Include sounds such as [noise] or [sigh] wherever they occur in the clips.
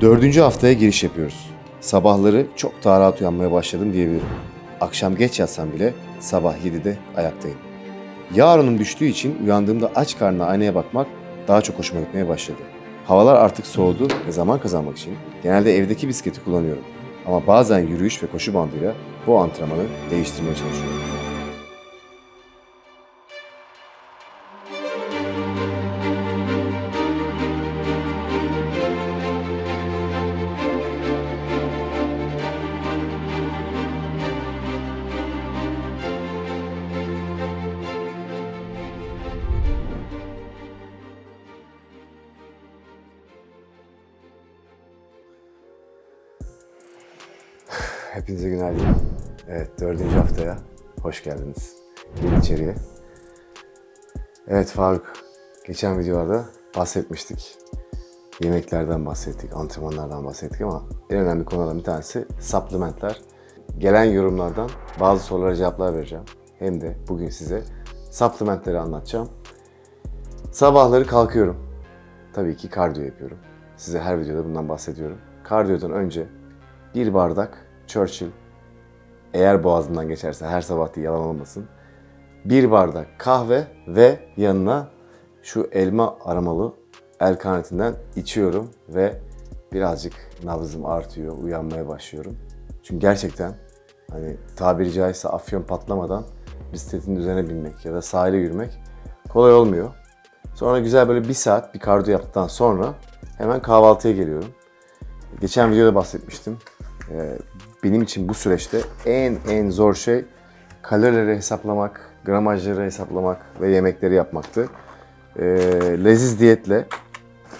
Dördüncü haftaya giriş yapıyoruz. Sabahları çok daha rahat uyanmaya başladım diyebilirim. Akşam geç yatsam bile sabah 7'de ayaktayım. Yarının düştüğü için uyandığımda aç karnına aynaya bakmak daha çok hoşuma gitmeye başladı. Havalar artık soğudu ve zaman kazanmak için genelde evdeki bisikleti kullanıyorum. Ama bazen yürüyüş ve koşu bandıyla bu antrenmanı değiştirmeye çalışıyorum. Hepinize günaydın. Evet, dördüncü haftaya hoş geldiniz. Gelin içeriye. Evet Faruk, geçen videolarda bahsetmiştik. Yemeklerden bahsettik, antrenmanlardan bahsettik ama en önemli konulardan bir tanesi supplementler. Gelen yorumlardan bazı sorulara cevaplar vereceğim. Hem de bugün size supplementleri anlatacağım. Sabahları kalkıyorum. Tabii ki kardiyo yapıyorum. Size her videoda bundan bahsediyorum. Kardiyodan önce bir bardak Churchill eğer boğazımdan geçerse her sabah değil yalan olmasın. Bir bardak kahve ve yanına şu elma aromalı el kanetinden içiyorum ve birazcık nabzım artıyor, uyanmaya başlıyorum. Çünkü gerçekten hani tabiri caizse afyon patlamadan bisikletin üzerine binmek ya da sahile yürümek kolay olmuyor. Sonra güzel böyle bir saat bir kardiyo yaptıktan sonra hemen kahvaltıya geliyorum. Geçen videoda bahsetmiştim. Ee, benim için bu süreçte en en zor şey kalorileri hesaplamak, gramajları hesaplamak ve yemekleri yapmaktı. Ee, leziz diyetle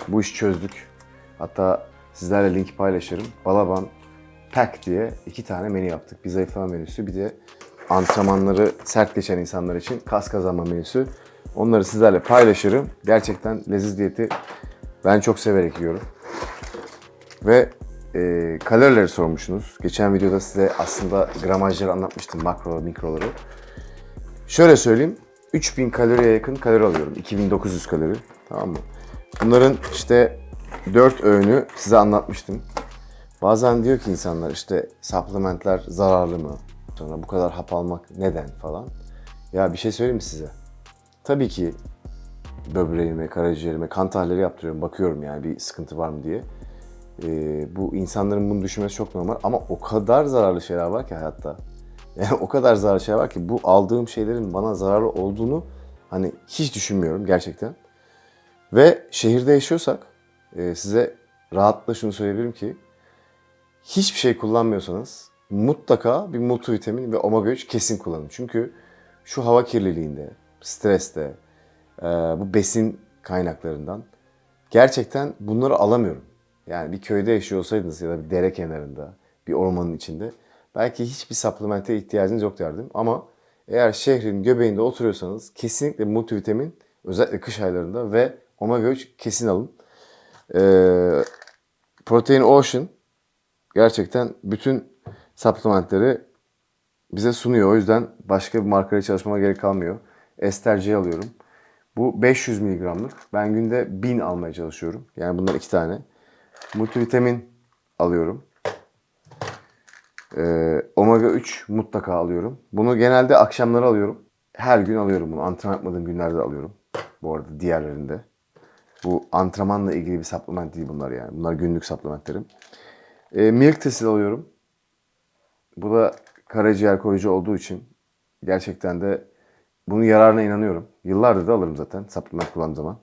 bu işi çözdük. Hatta sizlerle link paylaşırım. Balaban Pack diye iki tane menü yaptık. Bir zayıflama menüsü bir de antrenmanları sert geçen insanlar için kas kazanma menüsü. Onları sizlerle paylaşırım. Gerçekten leziz diyeti ben çok severek yiyorum. Ve e, kalorileri sormuşsunuz. Geçen videoda size aslında gramajları anlatmıştım, makro, mikroları. Şöyle söyleyeyim, 3000 kaloriye yakın kalori alıyorum. 2900 kalori, tamam mı? Bunların işte 4 öğünü size anlatmıştım. Bazen diyor ki insanlar işte supplementler zararlı mı? Sonra bu kadar hap almak neden falan. Ya bir şey söyleyeyim mi size? Tabii ki böbreğime, karaciğerime kan tahlilleri yaptırıyorum. Bakıyorum yani bir sıkıntı var mı diye. Ee, bu insanların bunu düşünmesi çok normal ama o kadar zararlı şeyler var ki hayatta. [laughs] Yani o kadar zararlı şeyler var ki bu aldığım şeylerin bana zararlı olduğunu hani hiç düşünmüyorum gerçekten. Ve şehirde yaşıyorsak e, size rahatla şunu söyleyebilirim ki hiçbir şey kullanmıyorsanız mutlaka bir multivitamin ve omega 3 kesin kullanın. Çünkü şu hava kirliliğinde, streste, e, bu besin kaynaklarından gerçekten bunları alamıyorum. Yani bir köyde yaşıyor olsaydınız ya da bir dere kenarında, bir ormanın içinde belki hiçbir supplemente ihtiyacınız yok derdim. Ama eğer şehrin göbeğinde oturuyorsanız kesinlikle multivitamin özellikle kış aylarında ve omega 3 kesin alın. Ee, Protein Ocean gerçekten bütün supplementleri bize sunuyor. O yüzden başka bir markayla çalışmama gerek kalmıyor. Ester C alıyorum. Bu 500 mg'lık. Ben günde 1000 almaya çalışıyorum. Yani bunlar iki tane. Multivitamin alıyorum. Ee, omega 3 mutlaka alıyorum. Bunu genelde akşamları alıyorum. Her gün alıyorum bunu. Antrenman yapmadığım günlerde alıyorum. Bu arada diğerlerinde. Bu antrenmanla ilgili bir supplement değil bunlar yani. Bunlar günlük supplementlerim. Ee, milk testi alıyorum. Bu da karaciğer koruyucu olduğu için gerçekten de bunun yararına inanıyorum. Yıllardır da alırım zaten supplement kullandığım zaman.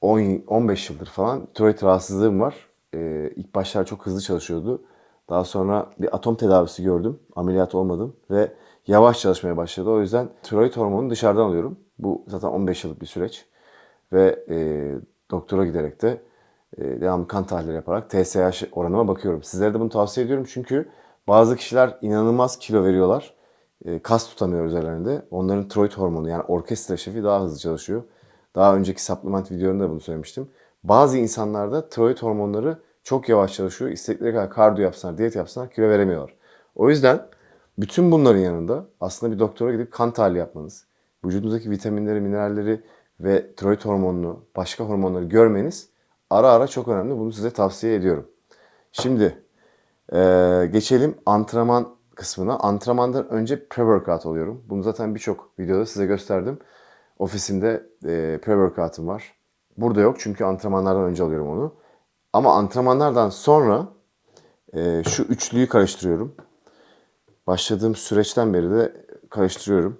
10, 15 yıldır falan tiroid rahatsızlığım var. Ee, ilk başlar çok hızlı çalışıyordu. Daha sonra bir atom tedavisi gördüm. Ameliyat olmadım ve yavaş çalışmaya başladı. O yüzden tiroid hormonunu dışarıdan alıyorum. Bu zaten 15 yıllık bir süreç. Ve e, doktora giderek de e, devamlı kan tahlilleri yaparak TSH oranıma bakıyorum. Sizlere de bunu tavsiye ediyorum çünkü bazı kişiler inanılmaz kilo veriyorlar. E, kas tutamıyor üzerlerinde. Onların tiroid hormonu yani orkestra şefi daha hızlı çalışıyor. Daha önceki supplement videolarında da bunu söylemiştim. Bazı insanlarda tiroid hormonları çok yavaş çalışıyor. İstedikleri kadar kardiyo yapsınlar, diyet yapsınlar kilo veremiyorlar. O yüzden bütün bunların yanında aslında bir doktora gidip kan tahlili yapmanız, vücudunuzdaki vitaminleri, mineralleri ve tiroid hormonunu, başka hormonları görmeniz ara ara çok önemli. Bunu size tavsiye ediyorum. Şimdi eee, geçelim antrenman kısmına. Antrenmandan önce pre-workout alıyorum. Bunu zaten birçok videoda size gösterdim. Ofisimde eee pre-workout'um var. Burada yok çünkü antrenmanlardan önce alıyorum onu. Ama antrenmanlardan sonra eee, şu üçlüyü karıştırıyorum. Başladığım süreçten beri de karıştırıyorum.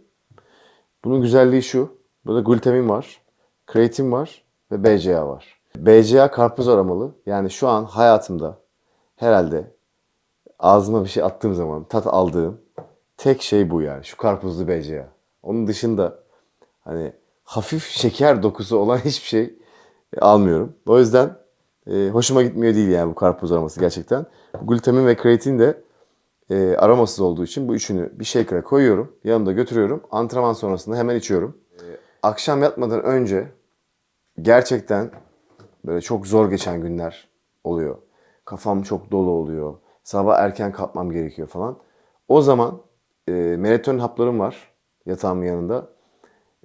Bunun güzelliği şu. Burada glutamin var, kreatin var ve BCA var. BCA karpuz aromalı. Yani şu an hayatımda herhalde ağzıma bir şey attığım zaman tat aldığım tek şey bu yani. Şu karpuzlu BCA. Onun dışında hani hafif şeker dokusu olan [laughs] hiçbir şey almıyorum. O yüzden e, hoşuma gitmiyor değil yani bu karpuz aroması gerçekten. Glutamin ve kreatin de e, aromasız olduğu için bu üçünü bir shaker'a koyuyorum. Yanımda götürüyorum. Antrenman sonrasında hemen içiyorum. E, akşam yatmadan önce gerçekten böyle çok zor geçen günler oluyor. Kafam çok dolu oluyor. Sabah erken kalkmam gerekiyor falan. O zaman e, melatonin haplarım var yatağımın yanında.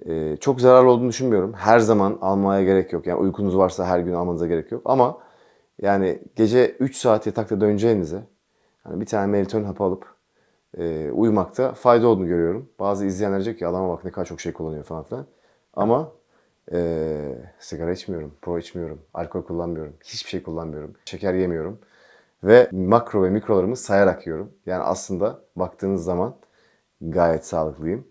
E, çok zararlı olduğunu düşünmüyorum. Her zaman almaya gerek yok. Yani uykunuz varsa her gün almanıza gerek yok. Ama yani gece 3 saat yatakta döneceğinize hani bir tane melatonin hapı alıp e, uyumakta fayda olduğunu görüyorum. Bazı izleyenler diyecek ki adama bak ne kadar çok şey kullanıyor falan filan. Ama e, sigara içmiyorum, pro içmiyorum, alkol kullanmıyorum, hiçbir şey kullanmıyorum, şeker yemiyorum. Ve makro ve mikrolarımı sayarak yiyorum. Yani aslında baktığınız zaman gayet sağlıklıyım.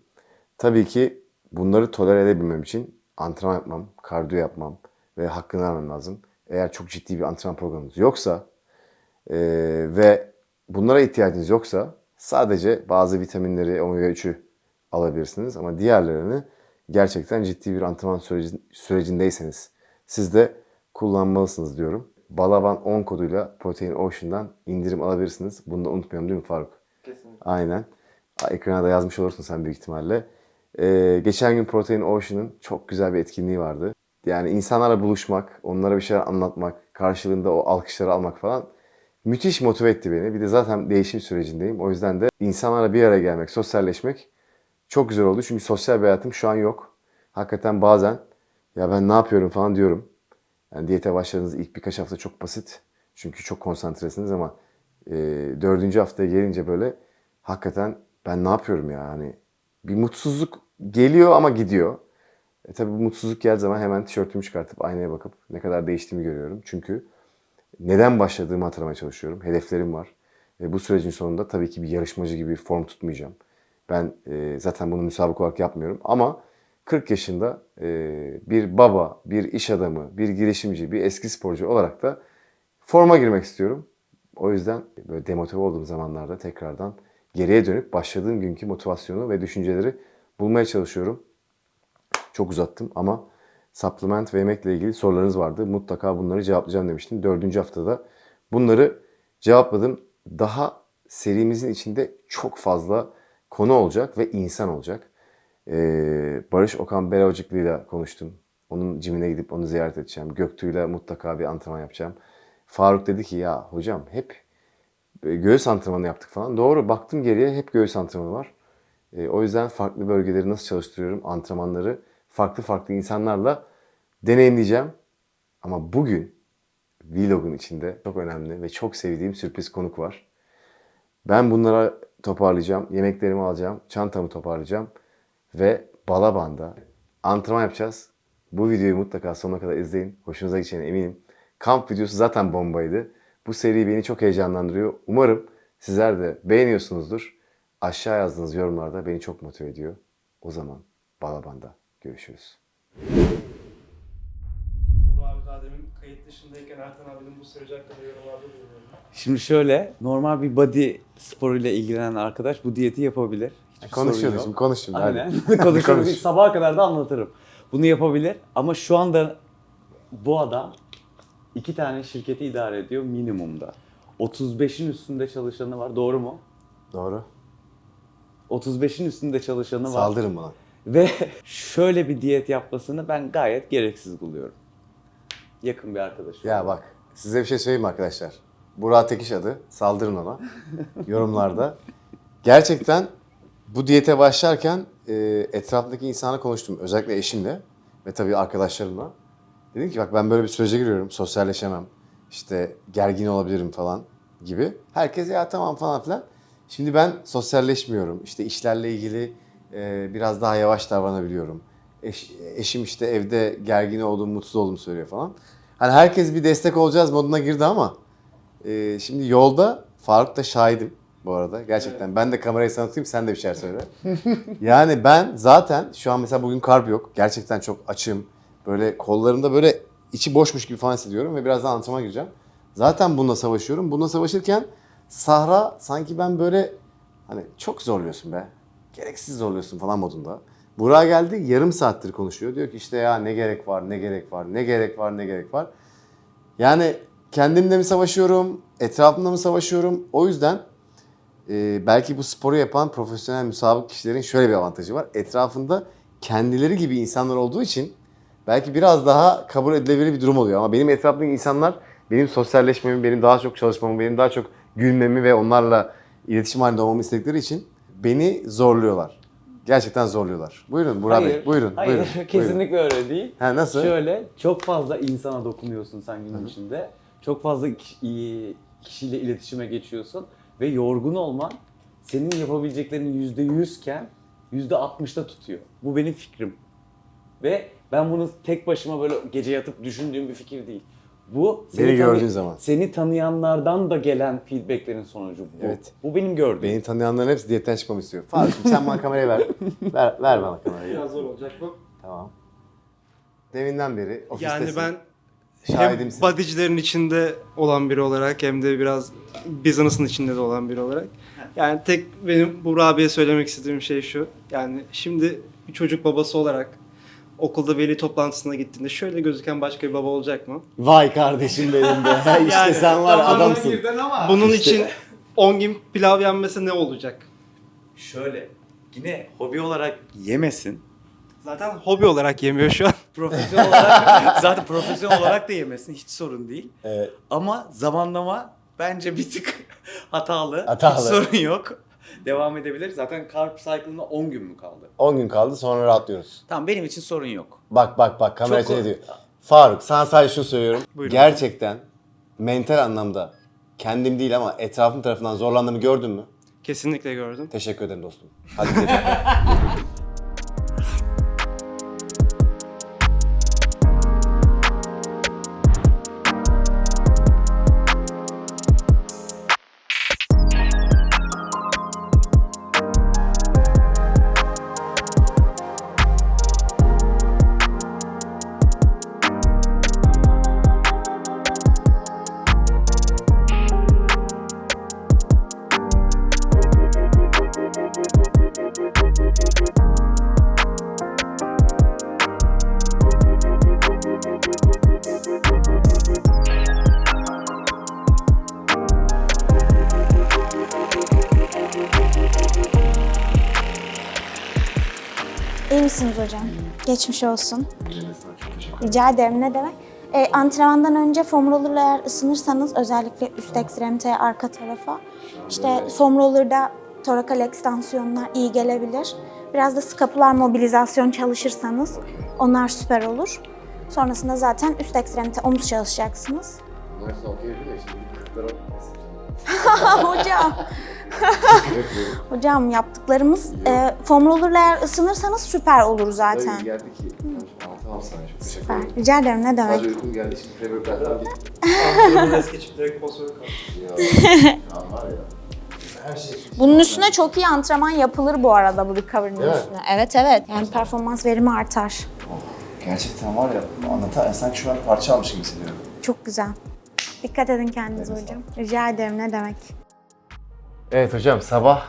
Tabii ki bunları tolere edebilmem için antrenman yapmam, kardiyo yapmam ve hakkını vermem lazım. Eğer çok ciddi bir antrenman programınız yoksa e, ve bunlara ihtiyacınız yoksa sadece bazı vitaminleri, omega 3'ü alabilirsiniz. Ama diğerlerini gerçekten ciddi bir antrenman süreci, sürecindeyseniz siz de kullanmalısınız diyorum. Balaban 10 koduyla Protein Ocean'dan indirim alabilirsiniz. Bunu da unutmayalım değil mi Faruk? Kesinlikle. Aynen. Ekrana da yazmış olursun sen büyük ihtimalle. Ee, geçen gün Protein Ocean'ın çok güzel bir etkinliği vardı. Yani insanlarla buluşmak, onlara bir şeyler anlatmak, karşılığında o alkışları almak falan müthiş motive etti beni. Bir de zaten değişim sürecindeyim. O yüzden de insanlarla bir araya gelmek, sosyalleşmek çok güzel oldu. Çünkü sosyal bir hayatım şu an yok. Hakikaten bazen ya ben ne yapıyorum falan diyorum. Yani diyete başladığınız ilk birkaç hafta çok basit. Çünkü çok konsantresiniz ama e, dördüncü haftaya gelince böyle hakikaten ben ne yapıyorum ya hani bir mutsuzluk geliyor ama gidiyor. E tabi bu mutsuzluk geldiği zaman hemen tişörtümü çıkartıp aynaya bakıp ne kadar değiştiğimi görüyorum. Çünkü neden başladığımı hatırlamaya çalışıyorum. Hedeflerim var. Ve bu sürecin sonunda tabii ki bir yarışmacı gibi form tutmayacağım. Ben e, zaten bunu müsabaka olarak yapmıyorum. Ama 40 yaşında e, bir baba, bir iş adamı, bir girişimci, bir eski sporcu olarak da forma girmek istiyorum. O yüzden böyle demotive olduğum zamanlarda tekrardan geriye dönüp başladığım günkü motivasyonu ve düşünceleri bulmaya çalışıyorum. Çok uzattım ama supplement ve yemekle ilgili sorularınız vardı. Mutlaka bunları cevaplayacağım demiştim. Dördüncü haftada bunları cevapladım. Daha serimizin içinde çok fazla konu olacak ve insan olacak. Ee, Barış Okan Belavcıklı ile konuştum. Onun cimine gidip onu ziyaret edeceğim. Göktuğ'yla mutlaka bir antrenman yapacağım. Faruk dedi ki ya hocam hep e, göğüs antrenmanı yaptık falan. Doğru baktım geriye hep göğüs antrenmanı var. E, o yüzden farklı bölgeleri nasıl çalıştırıyorum antrenmanları farklı farklı insanlarla deneyimleyeceğim. Ama bugün vlogun içinde çok önemli ve çok sevdiğim sürpriz konuk var. Ben bunlara toparlayacağım, yemeklerimi alacağım, çantamı toparlayacağım ve Balaban'da antrenman yapacağız. Bu videoyu mutlaka sonuna kadar izleyin. Hoşunuza gideceğine eminim. Kamp videosu zaten bombaydı. Bu seri beni çok heyecanlandırıyor. Umarım sizler de beğeniyorsunuzdur. Aşağı yazdığınız yorumlarda beni çok motive ediyor. O zaman Balaban'da görüşürüz. Uğur abi daha demin kayıt dışındayken Ertan abinin bu süreci hakkında yorumlarda bulunuyordu. Şimdi şöyle, normal bir body sporuyla ilgilenen arkadaş bu diyeti yapabilir. Hiçbir sorun Konuşuyoruz şimdi konuş şimdi. Aynen. [laughs] [laughs] Hadi. Konuşurum. Konuş. Sabaha kadar da anlatırım. Bunu yapabilir ama şu anda bu adam iki tane şirketi idare ediyor minimumda. 35'in üstünde çalışanı var. Doğru mu? Doğru. 35'in üstünde çalışanı var. Saldırın bana. Ve şöyle bir diyet yapmasını ben gayet gereksiz buluyorum. Yakın bir arkadaşım. Ya bak size bir şey söyleyeyim mi arkadaşlar? Burak Tekiş adı. Saldırın ona. [laughs] Yorumlarda. Gerçekten bu diyete başlarken e, etrafındaki insana konuştum. Özellikle eşimle ve tabii arkadaşlarımla. Dedim ki bak ben böyle bir sürece giriyorum. Sosyalleşemem. İşte gergin olabilirim falan gibi. Herkes ya tamam falan filan. Şimdi ben sosyalleşmiyorum. İşte işlerle ilgili e, biraz daha yavaş davranabiliyorum. Eş- eşim işte evde gergin olduğumu, mutsuz olduğumu söylüyor falan. Hani herkes bir destek olacağız moduna girdi ama e, şimdi yolda Faruk da şahidim bu arada. Gerçekten ben de kamerayı sana tutayım sen de bir şeyler söyle. [laughs] yani ben zaten şu an mesela bugün karp yok. Gerçekten çok açım. Böyle kollarımda böyle içi boşmuş gibi falan hissediyorum ve birazdan antrenmana gireceğim. Zaten bununla savaşıyorum. Bununla savaşırken Sahra sanki ben böyle hani çok zorluyorsun be. Gereksiz zorluyorsun falan modunda. Burak'a geldi yarım saattir konuşuyor. Diyor ki işte ya ne gerek var, ne gerek var, ne gerek var, ne gerek var. Yani kendimle mi savaşıyorum, etrafımda mı savaşıyorum? O yüzden e, belki bu sporu yapan profesyonel müsabık kişilerin şöyle bir avantajı var. Etrafında kendileri gibi insanlar olduğu için belki biraz daha kabul edilebilir bir durum oluyor. Ama benim etrafımdaki insanlar benim sosyalleşmemi, benim daha çok çalışmamı, benim daha çok gülmemi ve onlarla iletişim halinde olmamı istedikleri için beni zorluyorlar. Gerçekten zorluyorlar. Buyurun Burak Bey, buyurun. Hayır, buyurun, [laughs] buyurun. kesinlikle öyle değil. Ha, nasıl? Şöyle çok fazla insana dokunuyorsun sen günün içinde. Çok fazla kişi- kişiyle iletişime geçiyorsun ve yorgun olman senin yapabileceklerinin yüzde yüzken yüzde altmışta tutuyor. Bu benim fikrim. Ve ben bunu tek başıma böyle gece yatıp düşündüğüm bir fikir değil. Bu Beni tanı- gördüğün zaman. Seni tanıyanlardan da gelen feedbacklerin sonucu bu. Evet. Bu benim gördüğüm. Beni tanıyanların hepsi diyetten çıkmamı istiyor. Faruk'cum sen bana kamerayı ver. ver. Ver bana kamerayı. Biraz zor olacak bu. Tamam. Deminden beri ofistesin. Yani ben hem bodycilerin içinde olan biri olarak hem de biraz business'ın içinde de olan biri olarak. Yani tek benim Burak abiye söylemek istediğim şey şu. Yani şimdi bir çocuk babası olarak okulda veli toplantısına gittiğinde şöyle gözüken başka bir baba olacak mı? Vay kardeşim benim be. işte Yani sen var adamsın. Bunun için 10 gün pilav yenmese ne olacak? Şöyle yine hobi olarak yemesin. Zaten hobi olarak yemiyor şu an. Profesyonel olarak zaten profesyonel olarak da yemesin hiç sorun değil. Evet. Ama zamanlama bence bir tık [laughs] hatalı. Hatalı. Hiç sorun yok. Devam edebilir. Zaten carb cycle'ına 10 gün mü kaldı? 10 gün kaldı sonra rahatlıyoruz. Tamam benim için sorun yok. Bak bak bak kamera Çok- ne diyor. Faruk sana sadece şunu söylüyorum. Buyurun. Gerçekten mental anlamda kendim değil ama etrafım tarafından zorlandığımı gördün mü? Kesinlikle gördüm. Teşekkür ederim dostum. Hadi gidelim. [laughs] misiniz hocam? Geçmiş olsun. Rica ederim ne demek? E, antrenmandan önce foam rollerla eğer ısınırsanız özellikle üst ekstremiteye arka tarafa işte foam rollerda torakal ekstansiyonlar iyi gelebilir. Biraz da skapular mobilizasyon çalışırsanız onlar süper olur. Sonrasında zaten üst ekstremite omuz çalışacaksınız. [laughs] Hocam. [laughs] Hocam yaptıklarımız e, foam rollerla eğer ısınırsanız süper olur zaten. geldi ki. Tamam sana çok teşekkür Süper. Rica ederim ne demek? Sadece uykum geldi şimdi pre-workout'tan gittim. Antrenmanı es geçip direkt postura kaldı. [laughs] Ya var ya. Her şey Bunun üstüne çok iyi antrenman yapılır bu arada bu recovery'nin Değil mi? üstüne. Evet evet. Yani performans verimi artar. Gerçekten var ya anlatan sanki şu an parça almış gibi hissediyorum. Çok güzel. Dikkat edin kendinize hocam. Rica ederim ne demek? Evet hocam sabah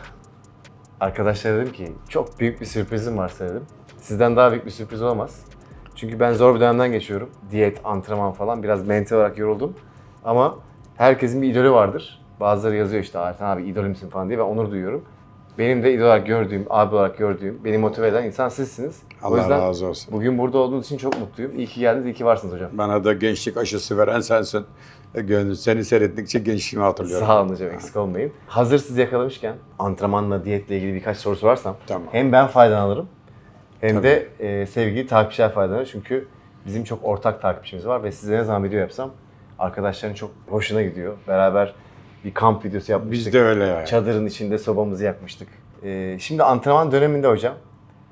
arkadaşlara dedim ki çok büyük bir sürprizim var size dedim. Sizden daha büyük bir sürpriz olamaz. Çünkü ben zor bir dönemden geçiyorum. Diyet, antrenman falan biraz mental olarak yoruldum. Ama herkesin bir idolü vardır. Bazıları yazıyor işte Artan abi idolümsün falan diye ben onur duyuyorum. Benim de idol olarak gördüğüm, abi olarak gördüğüm, beni motive eden insan sizsiniz. o Allah yüzden razı olsun. bugün burada olduğunuz için çok mutluyum. İyi ki geldiniz, iyi ki varsınız hocam. Bana da gençlik aşısı veren sensin. Gönül seni seyrettikçe gençliğimi hatırlıyorum. Sağ olun hocam eksik olmayın. Hazır sizi yakalamışken antrenmanla, diyetle ilgili birkaç soru sorarsam Tamam. hem ben faydalanırım hem de e, sevgili takipçiler faydalanır. Çünkü bizim çok ortak takipçimiz var ve size ne zaman video yapsam arkadaşların çok hoşuna gidiyor. Beraber bir kamp videosu yapmıştık. Biz de öyle yani. Çadırın içinde sobamızı yakmıştık. Ee, şimdi antrenman döneminde hocam.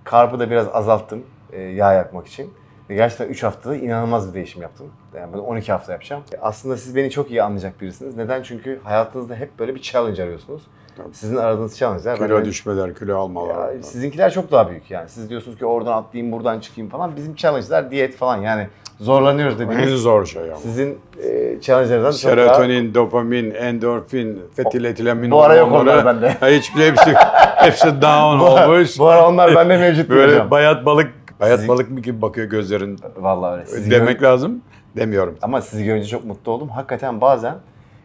Karbı da biraz azalttım e, yağ yakmak için. Gerçekten 3 haftada inanılmaz bir değişim yaptım. Yani ben 12 hafta yapacağım. Aslında siz beni çok iyi anlayacak birisiniz. Neden? Çünkü hayatınızda hep böyle bir challenge arıyorsunuz. Sizin aradığınız challenge'lar. Kilo ben- düşmeler, kilo almalar. ya, sizinkiler çok daha büyük yani. Siz diyorsunuz ki oradan atlayayım, buradan çıkayım falan. Bizim challenge'lar diyet falan yani zorlanıyoruz en dediğiniz. zor şey ama. Sizin e, challenge'lardan çok daha... Serotonin, dopamin, endorfin, fetiletilamin Bu ara yok onlar bende. Hiçbir hepsi, hepsi down Bu, olmuş. bu ara onlar bende mevcut değil Böyle hocam. bayat balık, bayat Sizin- balık mı gibi bakıyor gözlerin. Vallahi öyle. Sizi Demek gör- lazım. Demiyorum. Ama sizi görünce çok mutlu oldum. Hakikaten bazen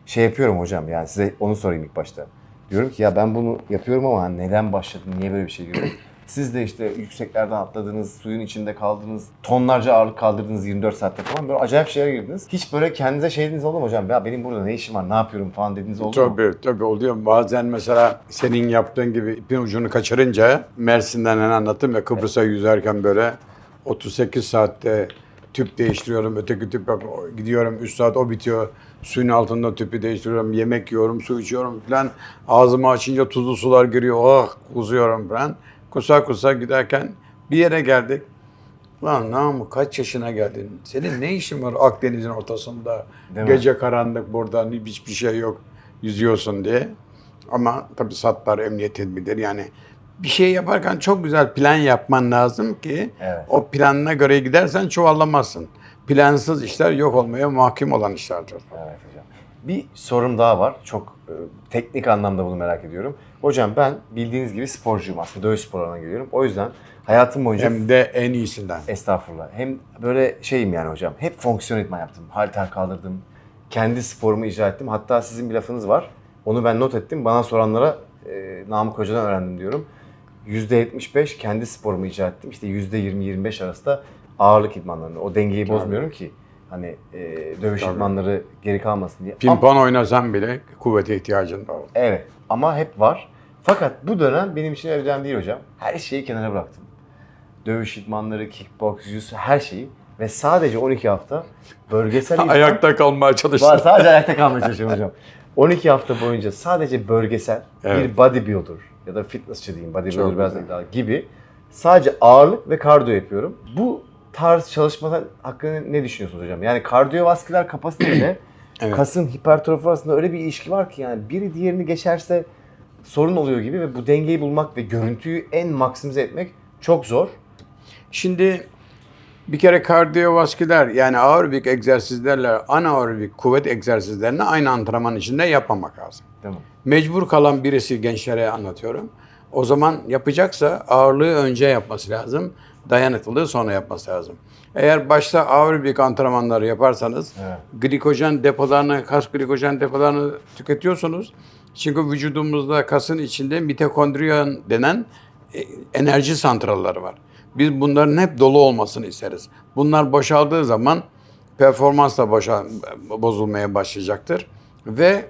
şey yapıyorum hocam yani size onu sorayım ilk başta. Diyorum ki ya ben bunu yapıyorum ama neden başladım, niye böyle bir şey diyorum. Siz de işte yükseklerden atladınız, suyun içinde kaldınız, tonlarca ağırlık kaldırdınız 24 saatte falan böyle acayip şeyler girdiniz. Hiç böyle kendinize şey dediniz oldu mu hocam? Ya benim burada ne işim var, ne yapıyorum falan dediğiniz oldu mu? Tabii tabii oluyor. Bazen mesela senin yaptığın gibi ipin ucunu kaçırınca Mersin'den hani anlattım ya Kıbrıs'a yüzerken böyle 38 saatte tüp değiştiriyorum. Öteki tüp yok. gidiyorum 3 saat o bitiyor. Suyun altında tüpü değiştiriyorum. Yemek yiyorum, su içiyorum falan. Ağzımı açınca tuzlu sular giriyor. Oh kusuyorum falan. Kusa kusa giderken bir yere geldik. Lan Namık kaç yaşına geldin? Senin ne işin var Akdeniz'in ortasında? Değil mi? Gece karanlık burada hiçbir şey yok. Yüzüyorsun diye. Ama tabii satlar emniyet tedbirleri yani bir şey yaparken çok güzel plan yapman lazım ki Evet. o planına göre gidersen çuvallamazsın. Plansız işler yok olmaya mahkum olan işlerdir. Evet hocam. Bir sorum daha var. Çok e, teknik anlamda bunu merak ediyorum. Hocam ben bildiğiniz gibi sporcuyum aslında. Dövüş sporlarına geliyorum. O yüzden hayatım boyunca Hem de en iyisinden. Estağfurullah. Hem böyle şeyim yani hocam. Hep fonksiyon idman yaptım. Halter kaldırdım. Kendi sporumu icra ettim. Hatta sizin bir lafınız var. Onu ben not ettim. Bana soranlara e, Namık Hoca'dan öğrendim diyorum. %75 kendi sporumu icra ettim. İşte %20-25 arasında ağırlık idmanlarını. O dengeyi bozmuyorum ki. Hani e, dövüş Tabii. idmanları geri kalmasın diye. Ama- Pimpon oynasan bile kuvvete ihtiyacın var. Evet ama hep var. Fakat bu dönem benim için dönem değil hocam. Her şeyi kenara bıraktım. Dövüş idmanları, kickbox, jiu her şeyi. Ve sadece 12 hafta bölgesel [laughs] idman... Ayakta kalmaya Var, çalıştın. sadece ayakta kalmaya çalışıyorum hocam. 12 hafta boyunca sadece bölgesel Evet. bir bodybuilder ya da fitnessçi diyeyim, bodybuilder Çok biraz güzel. iddialı gibi sadece ağırlık ve kardiyo yapıyorum. Bu tarz çalışmalar hakkında ne düşünüyorsunuz hocam? Yani kardiyovasküler kapasiteyle [clears throat] Evet. kasın hipertrofi arasında öyle bir ilişki var ki yani biri diğerini geçerse sorun oluyor gibi ve bu dengeyi bulmak ve görüntüyü en maksimize etmek çok zor. Şimdi bir kere kardiyovasküler yani aerobik egzersizlerle anaerobik kuvvet egzersizlerini aynı antrenman içinde yapmamak lazım. Mi? Mecbur kalan birisi gençlere anlatıyorum. O zaman yapacaksa ağırlığı önce yapması lazım. Dayanıklılığı sonra yapması lazım. Eğer başta aerobik antrenmanları yaparsanız Evet. glikojen depolarını, kas glikojen depolarını tüketiyorsunuz. Çünkü vücudumuzda kasın içinde mitokondriyon denen e, enerji santralları var. Biz bunların hep dolu olmasını isteriz. Bunlar boşaldığı zaman performans da boşa, bozulmaya başlayacaktır. Ve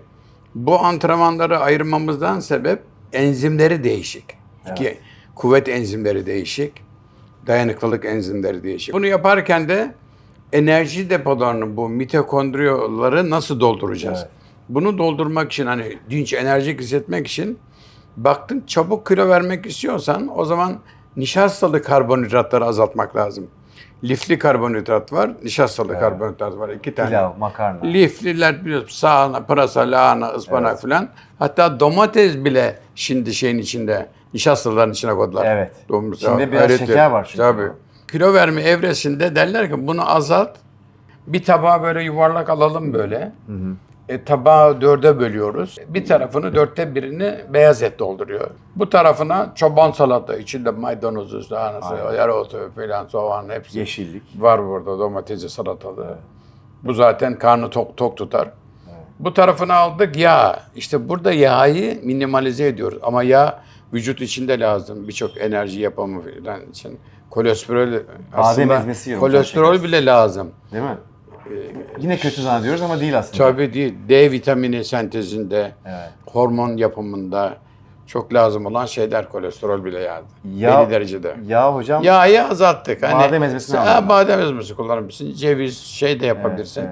bu antrenmanları ayırmamızdan sebep enzimleri değişik. İki, kuvvet enzimleri değişik, dayanıklılık enzimleri değişik. Bunu yaparken de enerji depolarını bu mitokondriyoları nasıl dolduracağız? Evet. Bunu doldurmak için hani dinç, enerjik hissetmek için baktın çabuk kilo vermek istiyorsan o zaman nişastalı karbonhidratları azaltmak lazım. Lifli karbonhidrat var, nişastalı karbonhidrat var. iki tane. Pilav, makarna. Lifliler biliyorsun sağına, pırasa, lahana, ıspanak Evet. filan. Hatta domates bile şimdi şeyin içinde, nişastaların içine koydular. Evet. Domates- İçinde biraz hayret şeker var çünkü. Tabii. Kilo verme evresinde derler ki bunu azalt. Bir tabağı böyle yuvarlak alalım böyle. E, tabağı dörde bölüyoruz. Bir tarafını dörtte birini beyaz et dolduruyor. Bu tarafına çoban salata, içinde maydanozu, lahanası, yarotu falan, soğan hepsi. Yeşillik. Var burada domatesi, salatalığı. Bu zaten karnı tok tok tutar. Bu tarafını aldık yağ. İşte burada yağı minimalize ediyoruz. Ama yağ vücut içinde lazım. Birçok enerji yapımı falan için. Kolesterol aslında ezmesi yiyorum, kolesterol bile lazım. Değil mi? Yine kötü zannediyoruz ama değil aslında. Tabii değil. D vitamini sentezinde, Evet. hormon yapımında Çok lazım olan şeyler kolesterol bile yani. Yağ- Belli derecede. Ya hocam Yağı azalttık. Hani, Badem ezmesini Ha, badem ezmesi kullanabilirsin. Ceviz şey de yapabilirsin.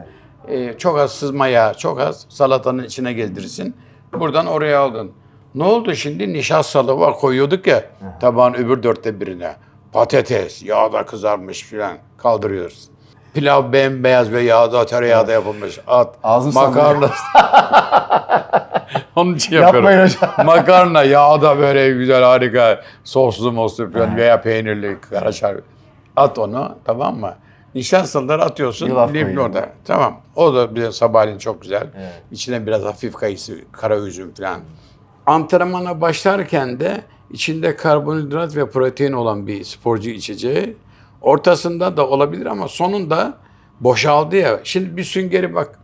Ee, çok az sızma yağı, çok az salatanın içine gezdirirsin. Buradan oraya aldın. Ne oldu şimdi? Nişastalı var koyuyorduk ya tabağın öbür dörtte birine. Patates, yağda kızarmış filan kaldırıyoruz. Pilav bembeyaz ve yağda tereyağda yapılmış. At, Ağzım makarna. [laughs] Onun için yapıyorum. Yapmayın hocam. Makarna yağda böyle güzel harika soslu moslu falan veya peynirli karaşar. At onu tamam mı? Nişastaları atıyorsun. Yulaf koyuyorum. orada. Tamam. O da bir sabahleyin çok güzel. Evet. İçine biraz hafif kayısı, kara üzüm falan. Antrenmana başlarken de içinde karbonhidrat ve protein olan bir sporcu içeceği. Ortasında da olabilir ama sonunda boşaldı ya. Şimdi bir süngeri bak.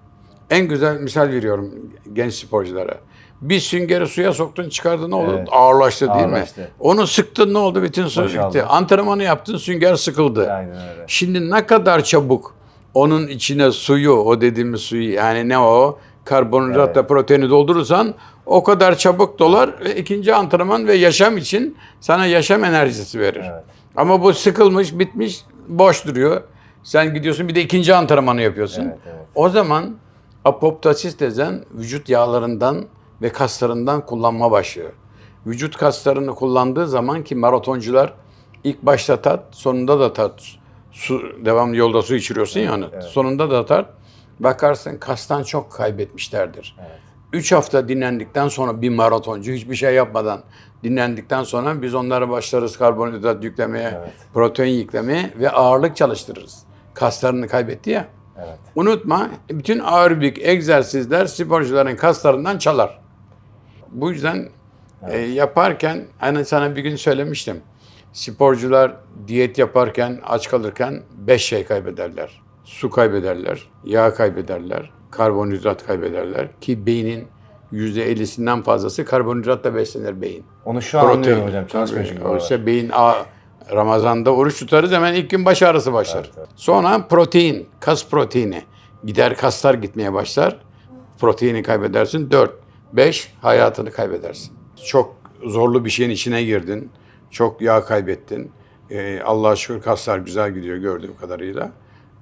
En güzel misal veriyorum genç sporculara. Bir süngeri suya soktun çıkardın ne oldu? Evet. Ağırlaştı değil Ağırlaştı. mi? Onu sıktın ne oldu? Bütün su Boşaldı. gitti. Antrenmanı yaptın sünger sıkıldı. Aynen öyle. Şimdi ne kadar çabuk onun içine suyu, o dediğimiz suyu yani ne o? Karbonhidratla proteini doldurursan o kadar çabuk dolar ve ikinci antrenman ve yaşam için sana yaşam enerjisi verir. Evet. Ama bu sıkılmış, bitmiş, boş duruyor. Sen gidiyorsun bir de ikinci antrenmanı yapıyorsun. Evet, evet. O zaman apoptosis dezen vücut yağlarından ve kaslarından kullanma başlıyor. Vücut kaslarını kullandığı zaman ki maratoncular ilk başta tat, sonunda da tat. Su, devamlı yolda su içiriyorsun ya onu. Sonunda da tat. Bakarsın kastan çok kaybetmişlerdir. Evet. 3 hafta dinlendikten sonra bir maratoncu hiçbir şey yapmadan dinlendikten sonra biz onlara başlarız karbonhidrat yüklemeye, Evet. protein yüklemeye ve ağırlık çalıştırırız. Kaslarını kaybetti ya. Evet. Unutma bütün aerobik egzersizler sporcuların kaslarından çalar. Bu yüzden e, yaparken hani sana bir gün söylemiştim. Sporcular diyet yaparken aç kalırken beş şey kaybederler. Su kaybederler, yağ kaybederler, karbonhidrat kaybederler ki beynin %50'sinden fazlası karbonhidratla beslenir beyin. Onu şu an anlıyorum hocam. Çalışmıyor çünkü. Oysa beyin a, Ramazan'da oruç tutarız hemen ilk gün baş ağrısı başlar. Evet, evet. Sonra protein, kas proteini. Gider kaslar gitmeye başlar. Proteini kaybedersin. 4, 5 hayatını kaybedersin. Çok zorlu bir şeyin içine girdin. Çok yağ kaybettin. Ee, Allah'a şükür kaslar güzel gidiyor gördüğüm kadarıyla.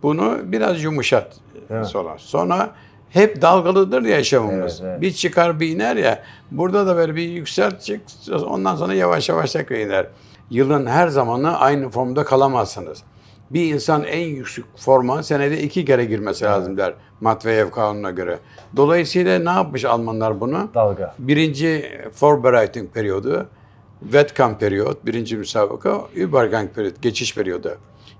Bunu biraz yumuşat Değil mi? sonra. Sonra hep dalgalıdır ya yaşamımız. Evet, evet. Bir çıkar bir iner ya. Burada da böyle bir yükselt çık. Ondan sonra yavaş yavaş tekrar iner. Yılın her zamanı aynı formda kalamazsınız. Bir insan en yüksek forma senede iki kere girmesi lazım der Matveyev kanununa göre. Dolayısıyla ne yapmış Almanlar bunu? Dalga. Birinci Vorbereitung periyodu, Wettkampf periyot, birinci müsabaka, Übergang periyot, geçiş periyodu.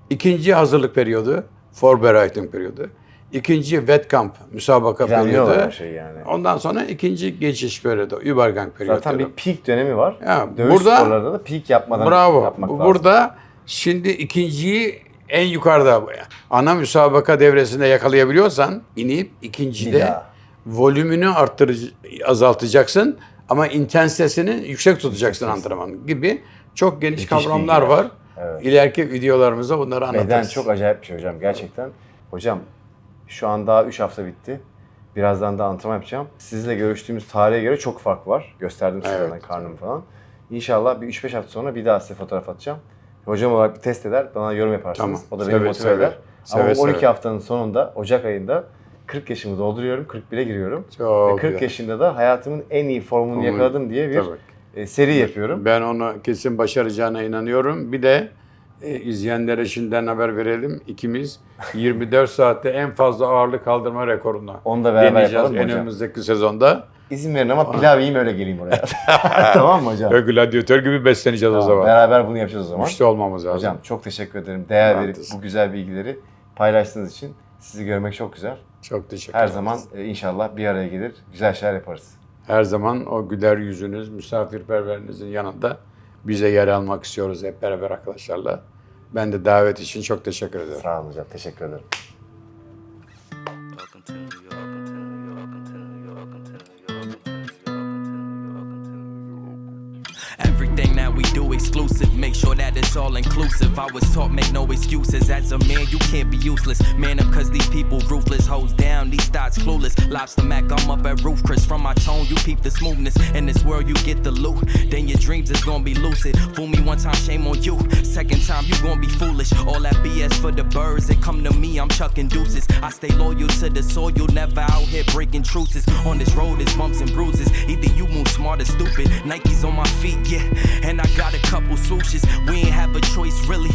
İkinci hazırlık periyodu, Vorbereitung periyodu. İkinci Wettkampf, müsabaka periyodu. şeyi yani. Ondan sonra ikinci geçiş periyodu, Übergang periyodu. Zaten bir peak dönemi var. Ya, Dövüş burada- sporlarında da peak yapmadan Bravo. yapmak lazım. Burada şimdi ikinciyi en yukarıda ana müsabaka devresinde yakalayabiliyorsan inip ikincide volümünü arttırıcı azaltacaksın ama intensitesini yüksek tutacaksın antrenman gibi çok geniş Müthiş kavramlar var. Evet. İleriki videolarımızda bunları anlatırız. Beden çok acayip bir şey hocam gerçekten. Hocam şu an daha 3 hafta bitti. Birazdan da antrenman yapacağım. Sizle görüştüğümüz tarihe göre çok fark var. Gösterdim size Evet. zaten karnımı falan. İnşallah bir 3-5 hafta sonra bir daha size fotoğraf atacağım. Hocam olarak bir test eder, bana yorum yaparsınız. Tamam. O da beni Seve motive seve. eder. Ama Seve bu 12 seve. haftanın sonunda, Ocak ayında 40 yaşımı dolduruyorum, 41'e giriyorum. Çok Ve 40 güzel. yaşında da hayatımın en iyi formunu Formunu- yakaladım diye bir Tabii. E, seri yapıyorum. Ben onu kesin başaracağına inanıyorum. Bir de e, izleyenlere şimdiden haber verelim. İkimiz 24 [laughs] saatte en fazla ağırlık kaldırma rekoruna Onu da beraber deneyeceğiz yapalım mı hocam? önümüzdeki sezonda. İzin verin ama pilav yiyeyim öyle geleyim oraya. [laughs] [laughs] tamam mı hocam? Ve gladyatör gibi besleneceğiz o Tamam, zaman. Beraber bunu yapacağız o zaman. Müşte olmamız lazım. Hocam çok teşekkür ederim. Değer verip bu güzel bilgileri paylaştığınız için sizi görmek çok güzel. Çok teşekkür Her ederim. zaman e, inşallah bir araya gelir, güzel şeyler yaparız. Her zaman o güler yüzünüz, misafirperverinizin yanında bize yer almak istiyoruz hep beraber arkadaşlarla. Ben de davet için çok teşekkür ederim. Sağ olun hocam, teşekkür ederim. All inclusive. I was taught make no excuses. As a man, you can't be useless. Man up cause these people ruthless. Hoes down, these thoughts clueless. Lobster Mac, I'm up at roof. Chris from my tone, you peep the smoothness. In this world, you get the loot. Then your dreams is gonna be lucid. Fool me one time, shame on you. Second time, you gonna be foolish. All that BS for the birds that come to me, I'm chucking deuces. I stay loyal to the soil, you never out here breaking truces. On this road, it's bumps and bruises. Either you move smart or stupid. Nikes on my feet, yeah. And I got a couple swooshes. We ain't have a choice, really.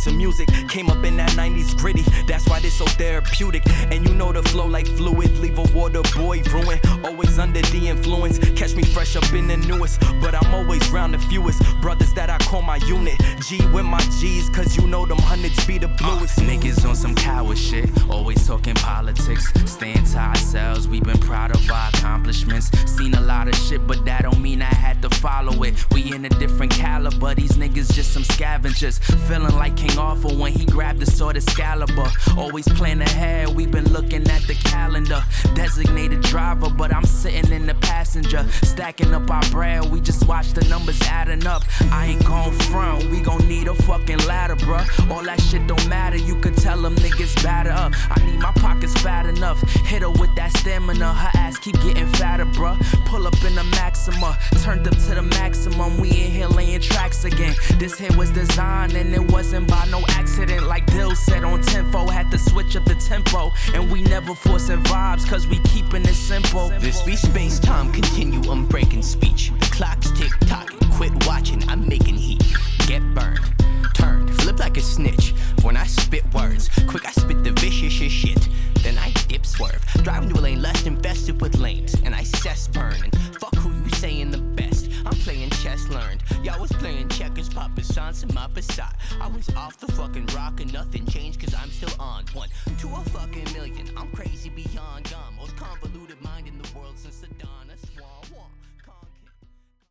Sports or music. Came up in that 90s gritty. That's why this so therapeutic. And you know the flow like fluid. Leave a water boy ruin. Always under the influence. Catch me fresh up in the newest. But I'm always round the fewest. Brothers that I call my unit. G with my G's, cause you know them hundreds be the uh, bluest. niggas on some coward shit. Always talking politics. Staying to ourselves. We've been proud of our accomplishments. Seen a lot of shit, but that don't mean I had to follow it. We in a different caliber. These niggas just some scavengers. Feeling like King Arthur when he grabbed the sword Excalibur. Always plan ahead. We've been looking at the calendar. Designated driver, but I'm sitting in the passenger. Stacking up our bread. We just watch the numbers adding up. I ain't gon' front. We gon' need a fucking ladder, bruh. All that shit don't matter. You can tell them niggas batter up. I need my pockets fat enough. Hit her with that stamina. Her ass keep getting fatter, bruh. Maxima. Turned up to the maximum. We in here laying tracks again. This hit was designed and it wasn't by no accident. Like Dill said on Tempo. Had to switch up the tempo. And we never forcing vibes cause we keeping it simple. This be space time continuum breaking speech. The clock's tick tocking. Quit watching, I'm making heat. Get burned, turned, flip like a snitch. When I spit words, quick I spit the vicious shit. Then I dip swerve, driving to a lane less infested with lanes. And I cess burning. Fuck Y'all was playing checkers, Papa Sans and my beside. I was off the fucking rock and nothing changed cause I'm still on one to a fucking million. I'm crazy beyond dumb. Most convoluted